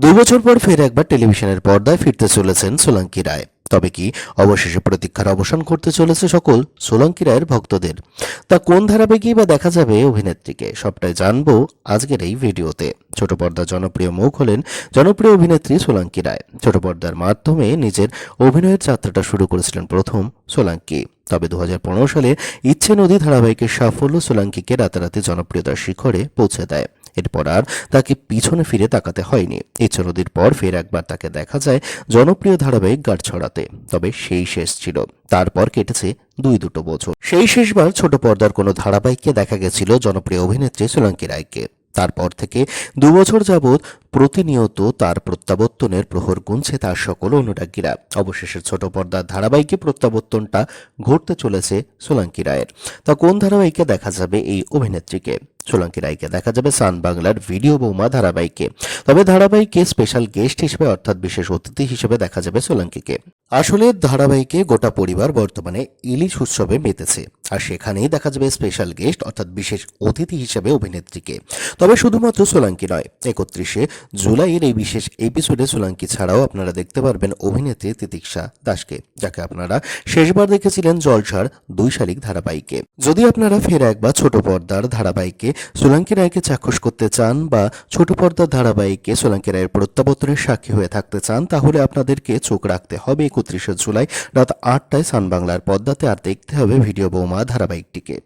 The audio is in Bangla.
দুই বছর পর ফের একবার টেলিভিশনের পর্দায় ফিরতে চলেছেন সোলাঙ্কি রায়। তবে কি অবশেষে প্রতীক্ষার অবসান করতে চলেছে সকল সোলাঙ্কি রায়ের ভক্তদের? তা কোন ধারাবাহিকই বা দেখা যাবে অভিনেত্রীকে? সবটাই জানব আজকের এই ভিডিওতে। ছোট পর্দার জনপ্রিয় মুখ হলেন জনপ্রিয় অভিনেত্রী সোলাঙ্কি রায়। ছোট পর্দার মাধ্যমে নিজের অভিনয়ের যাত্রাটা শুরু করেছিলেন প্রথম সোলাঙ্কি। তবে দুই হাজার পনেরো সালে ইচ্ছে নদী ধারাবাহিকের সাফল্য সোলাঙ্কিকে রাতারাতি জনপ্রিয়তার শিখরে পৌঁছে দেয়। এরপর আর তাকে পিছনে ফিরে তাকাতে হয়নি। ইচ্ছে নদীর পর ফের একবার তাকে দেখা যায় জনপ্রিয় ধারাবাহিক গাঢ় ছড়াতে। তবে সেই শেষ ছিল। তারপর কেটেছে দুই দুটো বছর সেই শেষবার ছোট পর্দার কোনো ধারাবাহিককে দেখা গেছিল জনপ্রিয় অভিনেত্রী সোলাঙ্কি রায়কে। তারপর থেকে দু বছর যাবৎ প্রতিনিয়ত তার প্রত্যাবর্তনের প্রহর গুনছে তার সকল অনুরাগীরা। অবশেষে ছোট পর্দার ধারাবাহিকে প্রত্যাবর্তনটা ঘটতে চলেছে সোলাঙ্কি রায়ের। তা কোন ধারাবাহিকে দেখা যাবে এই অভিনেত্রীকে? সোলাঙ্কি রায়কে দেখা যাবে সান বাংলার ভিডিও বৌমা ধারাবাহিকে। তবে ধারাবাহিকে স্পেশাল গেস্ট হিসেবে অর্থাৎ বিশেষ অতিথি হিসেবে দেখা যাবে সোলাঙ্কিকে। আসলে ধারাবাহিকে গোটা পরিবার বর্তমানে ইলিশ উৎসবে মেতেছে। আর সেখানেই দেখা যাবে স্পেশাল গেস্ট অর্থাৎ বিশেষ অতিথি হিসেবে অভিনেত্রীকে। তবে শুধুমাত্র সোলাঙ্কি নয়, একত্রিশে জুলাইয়ের এই বিশেষ এপিসোডে সোলাঙ্কি ছাড়াও আপনারা দেখতে পারবেন অভিনেত্রী তিতিক্ষা দাসকে যাকে আপনারা শেষবার দেখেছিলেন জলসার দুই শালিক ধারাবাহিকে। যদি আপনারা ফের একবার ছোট পর্দার ধারাবাহিকে সোলাঙ্কি রায়কে চাক্ষুষ করতে চান বা ছোট পর্দার ধারাবাহিকে সোলাঙ্কি রায়ের প্রত্যাবর্তনের সাক্ষী হয়ে থাকতে চান, তাহলে আপনাদেরকে চোখ রাখতে হবে একত্রিশে জুলাই রাত আটটায় সান বাংলার পর্দাতে আর দেখতে হবে ভিডিও বৌমা ধারাবাহিকটিকে।